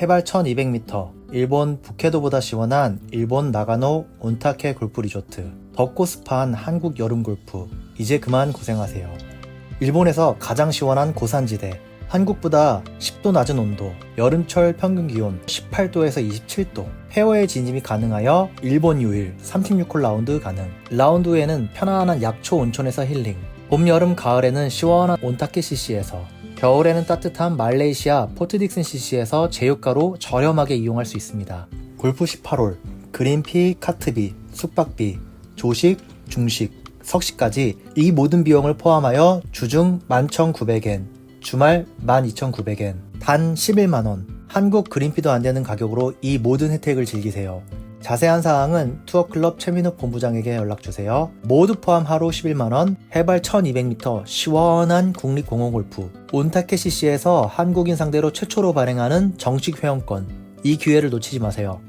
해발 1200m, 일본 북해도보다 시원한 일본 나가노 온타케 골프 리조트. 덥고 습한 한국 여름 골프. 이제 그만 고생하세요. 일본에서 가장 시원한 고산지대. 한국보다 10도 낮은 온도, 여름철 평균 기온 18도에서 27도, 페어웨이 진입이 가능하여 일본 유일 36홀 라운드 가능. 라운드 후에는 편안한 약초 온천에서 힐링. 봄, 여름, 가을에는 시원한 온타케 CC에서, 겨울에는 따뜻한 말레이시아 포트딕슨 CC에서 제휴가로 저렴하게 이용할 수 있습니다. 골프 18홀, 그린피, 카트비, 숙박비, 조식, 중식, 석식까지 이 모든 비용을 포함하여 주중 11,900엔, 주말 12,900엔, 단 11만원, 한국 그린피도 안 되는 가격으로 이 모든 혜택을 즐기세요. 자세한 사항은 투어클럽 최민욱 본부장에게 연락주세요. 모두 포함 하루 11만원, 해발 1200m 시원한 국립공원골프, 온타케 CC에서 한국인 상대로 최초로 발행하는 정식 회원권. 이 기회를 놓치지 마세요.